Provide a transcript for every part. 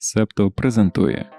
Септо презентує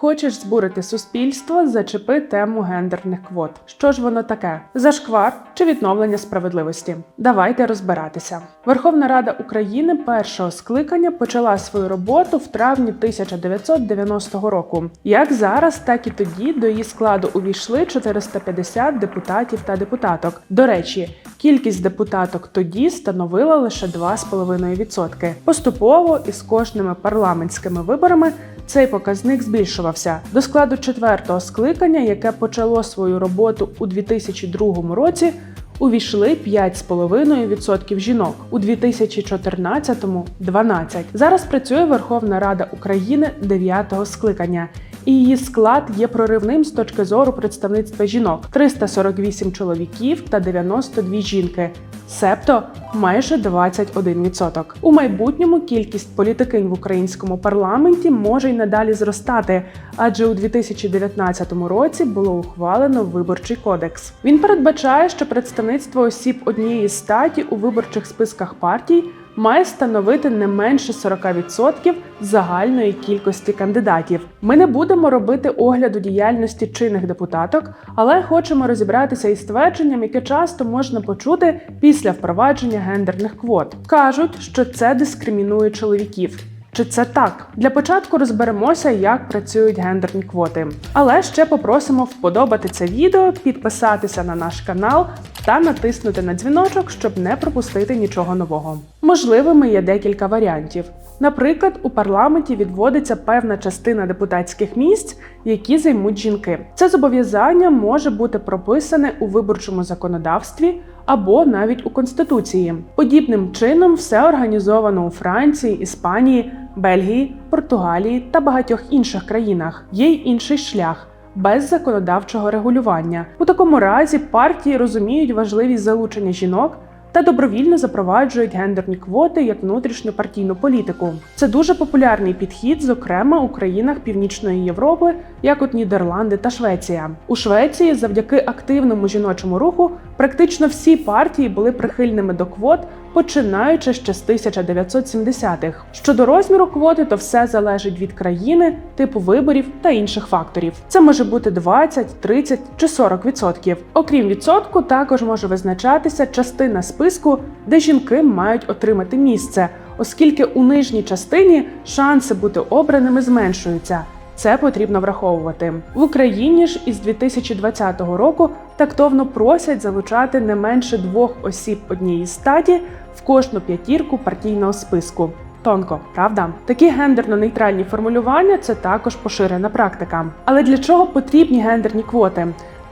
Хочеш збурити суспільство, зачепи тему гендерних квот. Що ж воно таке? Зашквар чи відновлення справедливості? Давайте розбиратися. Верховна Рада України першого скликання почала свою роботу в травні 1990 року. Як зараз, так і тоді до її складу увійшли 450 депутатів та депутаток. До речі, кількість депутаток тоді становила лише 2,5%. Поступово із кожними парламентськими виборами цей показник збільшувався до складу четвертого скликання, яке почало свою роботу у 2002 році. Увійшли 5,5% жінок у 2014-му – 12. Зараз працює Верховна Рада України 9-го скликання, і її склад є проривним з точки зору представництва жінок: 348 чоловіків та 92 жінки. Себто майже 21%. У майбутньому кількість політикинь в українському парламенті може й надалі зростати, адже у 2019 році було ухвалено виборчий кодекс. Він передбачає, що представництво осіб однієї статі у виборчих списках партій має становити не менше 40% загальної кількості кандидатів. Ми не будемо робити огляду діяльності чинних депутаток, але хочемо розібратися із твердженням, яке часто можна почути після впровадження гендерних квот. кажуть, що це дискримінує чоловіків. Чи це так? Для початку розберемося, як працюють гендерні квоти. Але ще попросимо вподобати це відео, підписатися на наш канал та натиснути на дзвіночок, щоб не пропустити нічого нового. Можливими є декілька варіантів. Наприклад, у парламенті відводиться певна частина депутатських місць, які займуть жінки. Це зобов'язання може бути прописане у виборчому законодавстві або навіть у конституції. Подібним чином все організовано у Франції, Іспанії, Бельгії, Португалії та багатьох інших країнах. Є й інший шлях. Без законодавчого регулювання у такому разі партії розуміють важливість залучення жінок та добровільно запроваджують гендерні квоти як внутрішню партійну політику. Це дуже популярний підхід, зокрема у країнах Північної Європи, як от Нідерланди та Швеція. У Швеції, завдяки активному жіночому руху, практично всі партії були прихильними до квот, починаючи ще з 1970-х. Щодо розміру квоти, то все залежить від країни, типу виборів та інших факторів. Це може бути 20, 30 чи 40%. Окрім відсотку, також може визначатися частина списку, де жінки мають отримати місце, оскільки у нижній частині шанси бути обраними зменшуються. Це потрібно враховувати в Україні ж із 2020 року. Тактовно просять залучати не менше двох осіб однієї статі в кожну п'ятірку партійного списку. Тонко, правда? Такі гендерно-нейтральні формулювання це також поширена практика. Але для чого потрібні гендерні квоти?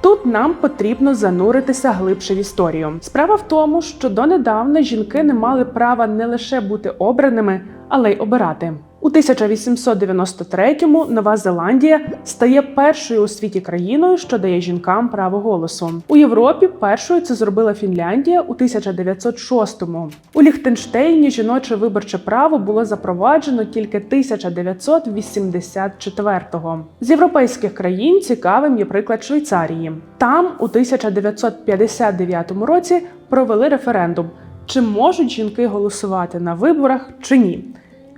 Тут нам потрібно зануритися глибше в історію. Справа в тому, що донедавна жінки не мали права не лише бути обраними, але й обирати. У 1893-му Нова Зеландія стає першою у світі країною, що дає жінкам право голосу. У Європі першою це зробила Фінляндія у 1906-му. У Ліхтенштейні жіноче виборче право було запроваджено тільки 1984-го. З європейських країн цікавим є приклад Швейцарії. Там у 1959 році провели референдум, чи можуть жінки голосувати на виборах чи ні.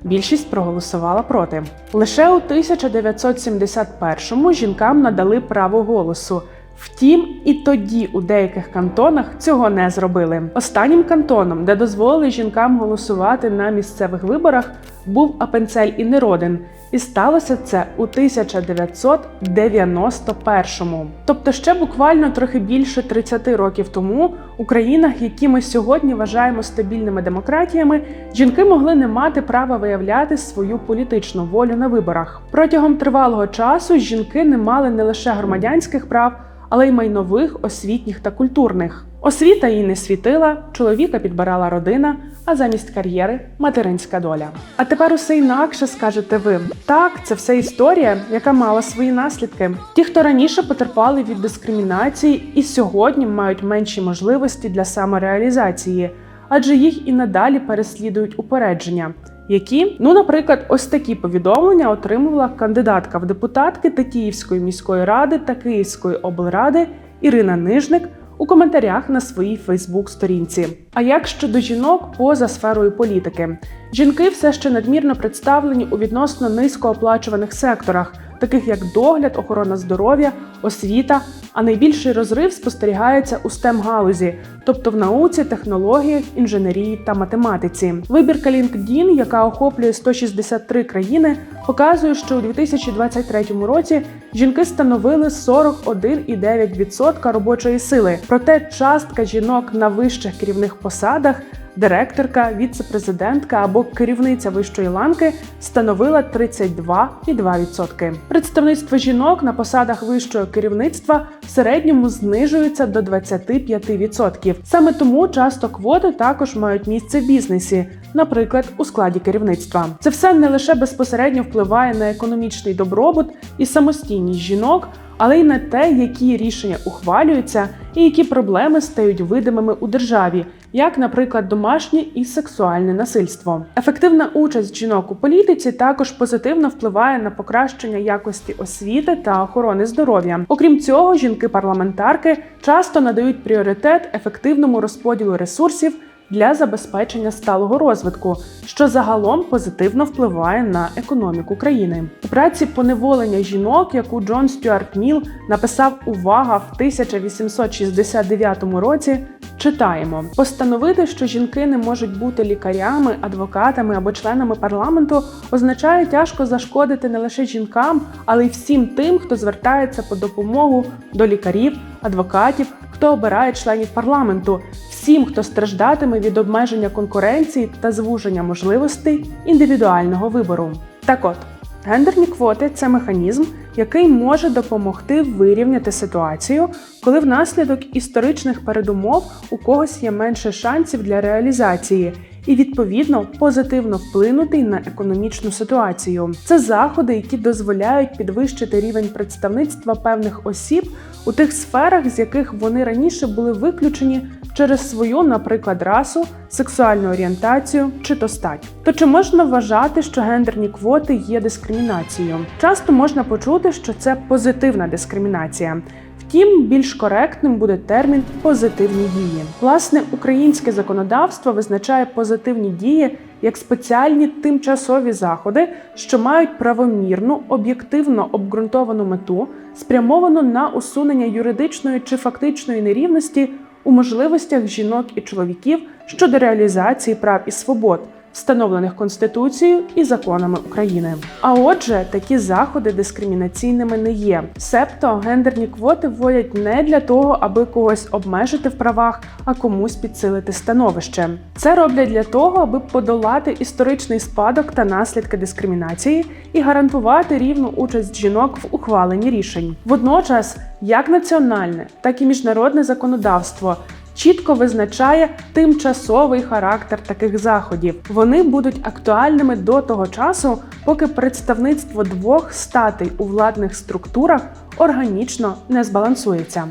Більшість проголосувала проти. Лише у 1971-му жінкам надали право голосу. Втім, і тоді у деяких кантонах цього не зробили. Останнім кантоном, де дозволили жінкам голосувати на місцевих виборах, був Апенцель і Неродин, і сталося це у 1991-му. Тобто ще буквально трохи більше 30 років тому у країнах, які ми сьогодні вважаємо стабільними демократіями, жінки могли не мати права виявляти свою політичну волю на виборах. Протягом тривалого часу жінки не мали не лише громадянських прав але й майнових, освітніх та культурних. Освіта їй не світила, чоловіка підбирала родина, а замість кар'єри материнська доля. А тепер усе інакше скажете ви. Так, це все історія, яка мала свої наслідки. Ті, хто раніше потерпали від дискримінації, і сьогодні мають менші можливості для самореалізації, адже їх і надалі переслідують упередження. Які, ну, наприклад, ось такі повідомлення отримувала кандидатка в депутатки Тетіївської міської ради та Київської облради Ірина Нижник у коментарях на своїй Фейсбук-сторінці. А як щодо жінок поза сферою політики? Жінки все ще надмірно представлені у відносно низькооплачуваних секторах, таких як догляд, охорона здоров'я, освіта. А найбільший розрив спостерігається у stem галузі, тобто в науці, технологіях, інженерії та математиці. Вибірка LinkedIn, яка охоплює 163 країни, показує, що у 2023 році жінки становили 41,9% робочої сили. Проте частка жінок на вищих керівних посадах директорка, віце-президентка або керівниця вищої ланки становила 32,2%. Представництво жінок на посадах вищого керівництва в середньому знижується до 25%. Саме тому часто квоти також мають місце в бізнесі, наприклад, у складі керівництва. Це все не лише безпосередньо впливає на економічний добробут і самостійність жінок але й на те, які рішення ухвалюються і які проблеми стають видимими у державі, як, наприклад, домашнє і сексуальне насильство. Ефективна участь жінок у політиці також позитивно впливає на покращення якості освіти та охорони здоров'я. Окрім цього, жінки-парламентарки часто надають пріоритет ефективному розподілу ресурсів для забезпечення сталого розвитку, що загалом позитивно впливає на економіку країни. У праці поневолення жінок, яку Джон Стюарт Міл написав увага в 1869 році. Читаємо постановити, що жінки не можуть бути лікарями, адвокатами або членами парламенту, означає тяжко зашкодити не лише жінкам, але й всім тим, хто звертається по допомогу до лікарів, адвокатів, хто обирає членів парламенту, всім, хто страждатиме від обмеження конкуренції та звуження можливостей індивідуального вибору. Так от. Гендерні квоти це механізм, який може допомогти вирівняти ситуацію, коли внаслідок історичних передумов у когось є менше шансів для реалізації, і відповідно позитивно вплинути на економічну ситуацію. Це заходи, які дозволяють підвищити рівень представництва певних осіб у тих сферах, з яких вони раніше були виключені через свою, наприклад, расу, сексуальну орієнтацію чи то стать. То чи можна вважати, що гендерні квоти є дискримінацією? Часто можна почути, що це позитивна дискримінація. Втім, більш коректним буде термін позитивні дії. Власне, українське законодавство визначає позитивні дії як спеціальні тимчасові заходи, що мають правомірну, об'єктивно обґрунтовану мету, спрямовану на усунення юридичної чи фактичної нерівності у можливостях жінок і чоловіків щодо реалізації прав і свобод встановлених Конституцією і законами України. А отже, такі заходи дискримінаційними не є. Себто гендерні квоти вводять не для того, аби когось обмежити в правах, а комусь підсилити становище. Це роблять для того, аби подолати історичний спадок та наслідки дискримінації і гарантувати рівну участь жінок в ухваленні рішень. Водночас, як національне, так і міжнародне законодавство чітко визначає тимчасовий характер таких заходів. Вони будуть актуальними до того часу, поки представництво двох статей у владних структурах органічно не збалансується.